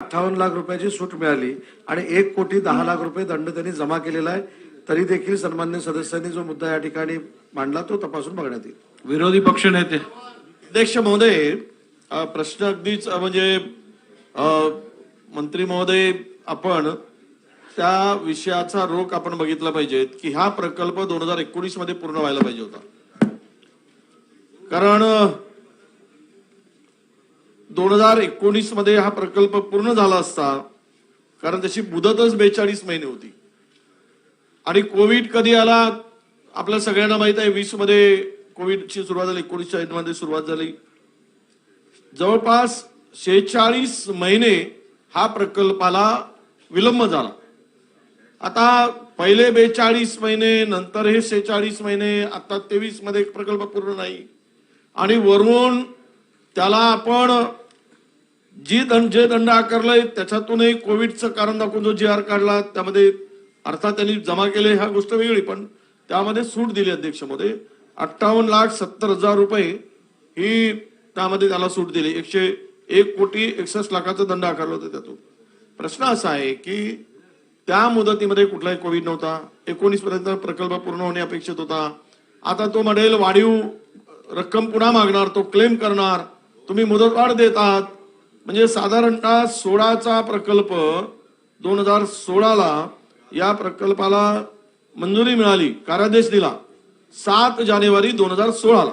अठ्ठावन्न लाख रुपयाची सूट मिळाली आणि एक कोटी दहा लाख रुपये दंड त्यांनी जमा केलेला आहे. तरी देखील सन्मान्य सदस्यांनी जो मुद्दा या ठिकाणी मांडला तो तपासून बघण्यात येईल. विरोधी पक्ष नेते. अध्यक्ष महोदय अ, प्रश्न अगदीच अ, म्हणजे अ, मंत्री महोदय आपण त्या विषयाचा रोख आपण बघितला पाहिजे की हा प्रकल्प दोन हजार एकोणीसमध्ये पूर्ण व्हायला पाहिजे होता. कारण दोन हजार एकोणीसमध्ये हा प्रकल्प पूर्ण झाला असता कारण त्याची मुदतच बेचाळीस महिने होती. आणि कोविड कधी आला आपल्या सगळ्यांना माहीत आहे वीसमध्ये कोविडची सुरुवात झाली एकोणीसच्या मध्ये सुरुवात झाली. जवळपास शेहेचाळीस महिने हा प्रकल्पाला विलंब झाला. आता पहिले बेचाळीस महिने नंतर हे शेहेचाळीस महिने आता तेवीसमध्ये प्रकल्प पूर्ण नाही. आणि वरून त्याला आपण जी दंड जे दंड आकारलाय त्याच्यातूनही कोविडचं कारण दाखवून जो जी आर काढला त्यामध्ये अर्थात त्यांनी जमा केले ह्या गोष्ट वेगळी पण त्यामध्ये सूट दिली अध्यक्षमध्ये अठ्ठावन्न लाख सत्तर हजार रुपये ही त्यामध्ये त्याला सूट दिली. एकशे एक कोटी एकसष्ट लाखाचा दंड आकारला होता त्यातून. प्रश्न असा आहे की त्या मुदतीमध्ये कुठलाही कोविड नव्हता. एकोणीस पर्यंत प्रकल्प पूर्ण होणे अपेक्षित होता. आता तो म्हणेल वाढीव रक्कम पुन्हा मागणार तो क्लेम करणार. तुम्ही मुदतवाढ देतात. म्हणजे साधारणतः सोळाचा प्रकल्प दोन हजार सोळाला या प्रकल्पाला मंजुरी मिळाली कार्यादेश दिला. सात जानेवारी दोन हजार सोळाला.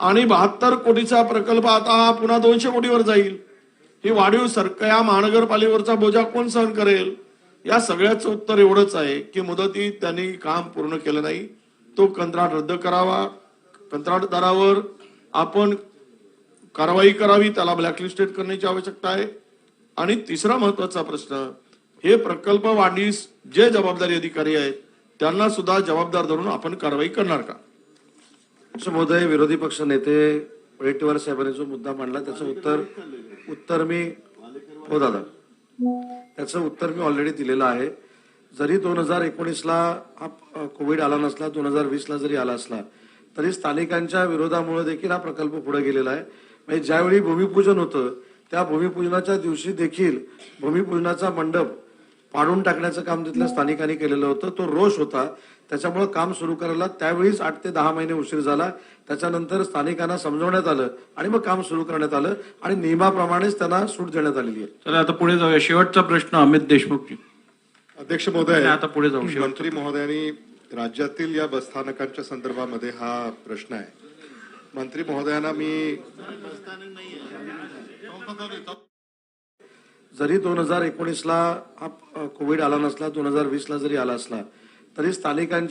आणि बहात्तर कोटीचा प्रकल्प आता हा पुन्हा दोनशे कोटीवर जाईल. ही वाढीव सरक या महानगरपालिकेवरचा बोजा कोण सहन करेल? या सगळ्याचं उत्तर एवढंच आहे की मुदतीत त्यांनी काम पूर्ण केलं नाही. तो कंत्राट रद्द करावा. कंत्राटदारावर आपण कारवाई करावी त्याला ब्लॅकलिस्टेड करण्याची आवश्यकता आहे. आणि तिसरा महत्त्वाचा प्रश्न हे प्रकल्प वाढीस जे जबाबदारी अधिकारी आहेत त्यांना सुद्धा जबाबदार धरून आपण कारवाई करणार का? महोदय विरोधी पक्ष नेते वडेट्टीवार साहेबांनी जो मुद्दा मांडला त्याचं उत्तर उत्तर मी हो दादा. त्याचं उत्तर मी ऑलरेडी दिलेलं आहे. जरी दोन हजार एकोणीसला हा कोविड आला नसला दोन हजार वीसला जरी आला असला तरी स्थानिकांच्या विरोधामुळे देखील हा प्रकल्प पुढे गेलेला आहे. म्हणजे ज्यावेळी भूमिपूजन होतं त्या भूमिपूजनाच्या दिवशी देखील भूमिपूजनाचा मंडप पाडून टाकण्याचं काम तिथल्या स्थानिकांनी केलेलं होतं. तो रोष होता. त्याच्यामुळे काम सुरू करायला त्यावेळीच आठ ते दहा महिने उशीर झाला. त्याच्यानंतर स्थानिकांना समजवण्यात आलं आणि मग काम सुरू करण्यात आलं आणि नियमाप्रमाणेच त्यांना सूट देण्यात आलेली आहे. चला आता पुढे जाऊया. शेवटचा प्रश्न अमित देशमुखजी. अध्यक्ष महोदय आता पुढे जाऊ. मंत्री महोदयांनी राज्यातील या बसस्थानकांच्या संदर्भामध्ये हा प्रश्न आहे. मंत्री महोदयांना मी जरी दोन हजार एकोणीसला हा कोविड आला नसला दोन हजार वीसला जरी आला असला तरी स्थानिकांच्या